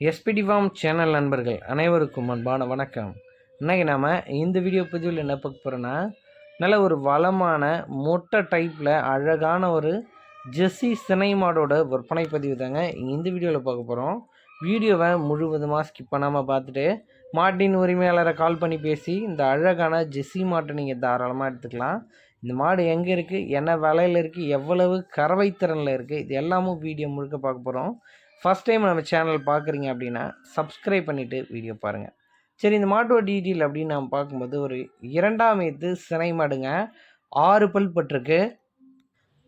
SPD form channel நண்பர்கள் அனைவருக்கும் அன்பான வணக்கம். இன்றைக்கி நாம் இந்த வீடியோ பதிவில் என்ன பார்க்க போகிறோன்னா நல்ல ஒரு வளமான மொட்டை டைப்பில் அழகான ஒரு ஜெஸ்ஸி சினை மாடோட விற்பனை பதிவு தாங்க இந்த வீடியோவில் பார்க்க போகிறோம் வீடியோவை முழுவதுமாக ஸ்கிப் பண்ணாமல் பார்த்துட்டு மாட்டின் உரிமையாளரை கால் பண்ணி பேசி இந்த அழகான ஜெஸ்ஸி மாட்டை நீங்கள் தாராளமாக எடுத்துக்கலாம். இந்த மாடு எங்கே இருக்குது என்ன விலையில் இருக்குது எவ்வளவு கறவை திறனில் இருக்குது இது எல்லாமும் வீடியோ முழுக்க பார்க்க போகிறோம் ஃபஸ்ட் டைம் நம்ம சேனல் பார்க்குறீங்க அப்படின்னா சப்ஸ்கிரைப் பண்ணிவிட்டு வீடியோ பாருங்கள் சரி இந்த மாட்டோட டீட்டெயில் அப்படின்னு நம்ம பார்க்கும்போது ஒரு இரண்டாம் வயது சினை மாடுங்க. ஆறு பல் பட்டிருக்கு.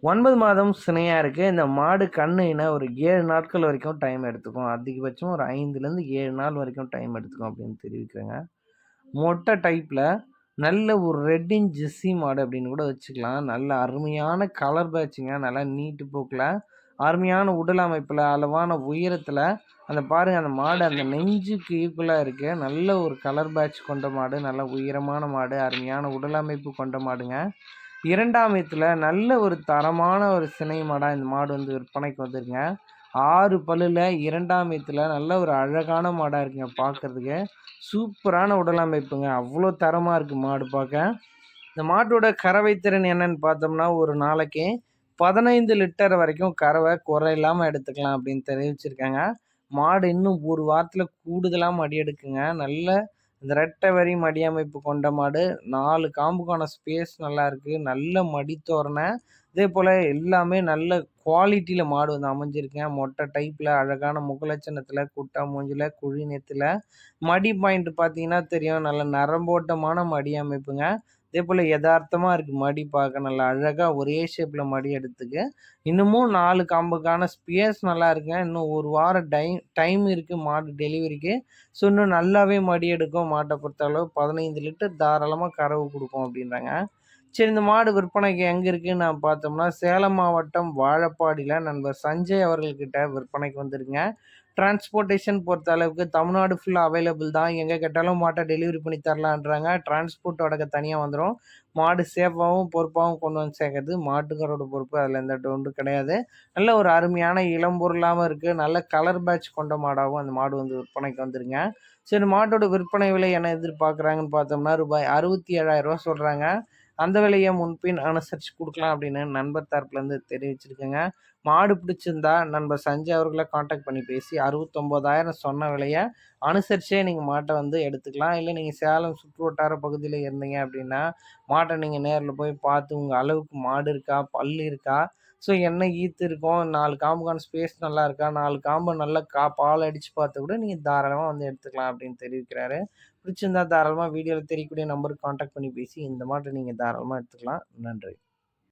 ஒன்பது மாதம் சினையாக இருக்குது இந்த மாடு கண்ணுனா ஒரு ஏழு நாட்கள் வரைக்கும் டைம் எடுத்துக்கும். அதிகபட்சம் ஒரு ஐந்துலேருந்து ஏழு நாள் வரைக்கும் டைம் எடுத்துக்கும் அப்படின்னு தெரிவிக்கிறேங்க. மொட்டை டைப்பில் நல்ல ஒரு ரெட்டின் ஜெஸ்ஸி மாடு அப்படின்னு கூட வச்சுக்கலாம். நல்ல அருமையான கலர் பேட்சுங்க நல்லா நீட்டு போக்கில் அருமையான உடல் அமைப்பில் அளவான உயரத்தில் அந்த பாருங்கள் அந்த மாடு அந்த நெஞ்சுக்கு ஈக்குவலாக இருக்குது நல்ல ஒரு கலர் பேட்ச் கொண்ட மாடு நல்ல உயரமான மாடு அருமையான உடல் அமைப்பு கொண்ட மாடுங்க. இரண்டாம் இடத்துல நல்ல ஒரு தரமான ஒரு சினை மாடாக இந்த மாடு வந்து விற்பனைக்கு வந்துருங்க ஆறு பல்லில் இரண்டாம் இடத்துல நல்ல ஒரு அழகான மாடாக இருக்குங்க பார்க்குறதுக்கு சூப்பரான உடல் அமைப்புங்க. அவ்வளோ தரமாக இருக்குது மாடு பார்க்க இந்த மாட்டோட கறவை திறன் என்னன்னு பார்த்தோம்னா ஒரு நாளைக்கு பதினைந்து லிட்டர் வரைக்கும் கறவை குறை இல்லாமல் எடுத்துக்கலாம் அப்படின்னு தெரிவிச்சிருக்காங்க. மாடு இன்னும் ஒரு வாரத்தில் கூடுதலாக மடி எடுக்குங்க. நல்ல இந்த ரெட்டை வரி மடி அமைப்பு கொண்ட மாடு. நாலு காம்புக்கான ஸ்பேஸ் நல்லா இருக்குது நல்ல மடி தோரணை. இதே போல் எல்லாமே நல்ல குவாலிட்டியில் மாடு வந்து அமைஞ்சிருக்கேன் மொட்டை டைப்பில் அழகான முகலட்சணத்தில் குட்டா மூஞ்சில் குழி நெத்தில். மடி பாயிண்ட் பார்த்தீங்கன்னா தெரியும். நல்ல நரம்போட்டமான மடி அமைப்புங்க. இதே போல் யதார்த்தமாக இருக்குது மடி பார்க்க நல்லா அழகாக ஒரே ஷேப்பில் மடி எடுத்துக்க. இன்னமும் நாலு காம்புக்கான ஸ்பேஸ் நல்லா இருக்குங்க. இன்னும் ஒரு வாரம் டைம் டைம் இருக்குது மாடு டெலிவரிக்கு ஸோ இன்னும் நல்லாவே மடி எடுக்கும் மாட்டை பொறுத்தளவு. பதினைந்து லிட்டர் தாராளமாக கறவு கொடுக்கும் அப்படின்றாங்க. சரி இந்த மாடு விற்பனைக்கு எங்கே இருக்குதுன்னு நான் பார்த்தோம்னா சேலம் மாவட்டம் வாழப்பாடியில் நண்பர் சஞ்சய் அவர்கள்கிட்ட விற்பனைக்கு வந்துருங்க டிரான்ஸ்போர்ட்டேஷன் பொறுத்த அளவுக்கு தமிழ்நாடு ஃபுல்லாக அவைலபிள் தான். எங்கே கேட்டாலும் மாட்டை டெலிவரி பண்ணி தரலான்றாங்க. டிரான்ஸ்போர்ட்டோட தனியாக வந்துடும் மாடு சேஃபாகவும் பொறுப்பாகவும் கொண்டு வந்து சேர்க்கறது. மாட்டுக்காரோட பொறுப்பு அதில் எந்த டவுண்டும் கிடையாது. நல்ல ஒரு அருமையான இளம்பொருளாகவும் இருக்குது நல்ல கலர் பேட்ச் கொண்ட மாடாகவும் அந்த மாடு வந்து விற்பனைக்கு வந்துருங்க. சரி மாட்டோட விற்பனை விலை என்ன எதிர்பார்க்குறாங்கன்னு பார்த்தோம்னா ரூபாய் அறுபத்தி ஏழாயிரரூவா சொல்கிறாங்க அந்த விலையை முன்பின் அனுசரித்து கொடுக்கலாம் அப்படின்னு நண்பர் தரப்புலேருந்து தெரிவிச்சிருக்கேங்க. மாடு பிடிச்சிருந்தா நண்பர் சஞ்சய் அவர்களை காண்டாக்ட் பண்ணி பேசி அறுபத்தொம்போதாயிரம் சொன்ன விலையை அனுசரித்தே நீங்கள் மாட்டை வந்து எடுத்துக்கலாம். இல்லை நீங்கள் சேலம் சுற்று வட்டார பகுதியில் இருந்தீங்க அப்படின்னா மாட்டை நீங்கள் நேரில் போய் பார்த்து உங்கள் அளவுக்கு மாடு இருக்கா பல் இருக்கா ஸோ என்ன ஈத்து இருக்கும். நாலு காம்புக்கான ஸ்பேஸ் நல்லா இருக்கா? நாலு காம்பு நல்லா கா பால் அடித்து பார்த்து கூட நீங்கள் தாராளமாக வந்து எடுத்துக்கலாம் அப்படின்னு தெரிவிக்கிறாரு. பிடிச்சிருந்தா தாராளமாக வீடியோவில் தெரியக்கூடிய நம்பருக்கு காண்டாக்ட் பண்ணி பேசி இந்த மாட்டை நீங்கள் தாராளமாக எடுத்துக்கலாம். நன்றி.